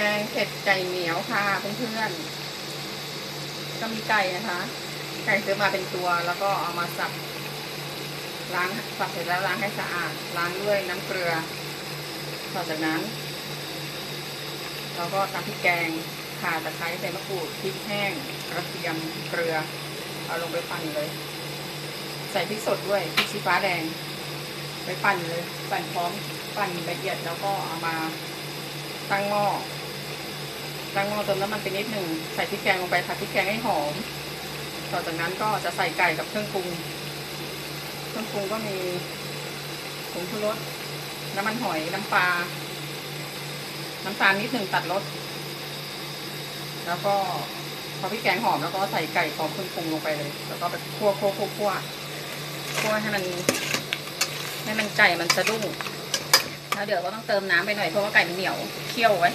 แกงเผ็ดไก่เหนียวค่ะเพื่อนๆก็มีไก่นะคะ ไก่ซื้อมาเป็นตัวแล้วก็เอามาสับล้างสับเสร็จแล้วล้างให้สะอาด ล้างด้วยน้ำเกลือ ต่อจากนั้นเราก็ตำพริกแกงข่าตะไคร้ใบมะกรูดพริกแห้งกระเทียมเกลือ เอาลงไปปั่นเลย ใส่พริกสดด้วยพริกชี้ฟ้าแดง ไปปั่นเลย ปั่นพร้อมปั่นละเอียดแล้วก็เอามาตั้งหม้อ ตั้งหม้อเติมน้ำมันไปนิดหนึ่งใส่พริกแกงลงไปผัดพริกแกงให้หอม ต่อจากนั้นก็จะใส่ไก่กับเครื่องปรุง เครื่องปรุงก็มีผงชูรส น้ำมันหอย น้ำปลา น้ำตาลนิดหนึ่งตัดรส แล้วก็พอพริกแกงหอมแล้วก็ใส่ไก่พร้อมเครื่องปรุงลงไปเลย แล้วก็ไปคั่วคั่วคั่วคั่วคั่วให้มันให้มันไก่มันสะดุ้งแล้วเดี๋ยวก็ต้องเติมน้ำไปหน่อยเพราะว่าไก่มันเหนียวเคี่ยวไว้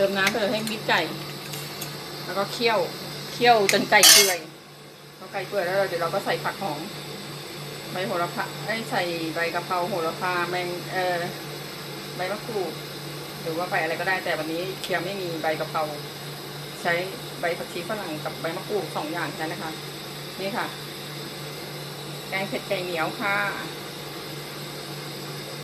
เติมน้ำไปเลยให้มิดไก่ แล้วก็เคี่ยวเคี่ยวจนไก่เปื่อยพอไก่เปื่อยแล้วเดี๋ยวเราก็ใส่ผักหอมใบโหระพาไอ้ใส่ใบกะเพราโหระพาแมงเออใบมะกรูดหรือว่าใบอะไรก็ได้แต่วันนี้เคียมไม่มีใบกะเพราใช้ใบผักชีฝรั่งกับใบมะกรูดสองอย่างแค่นั้นนะคะ นี่ค่ะ แกงเผ็ดไก่เหนียวค่ะ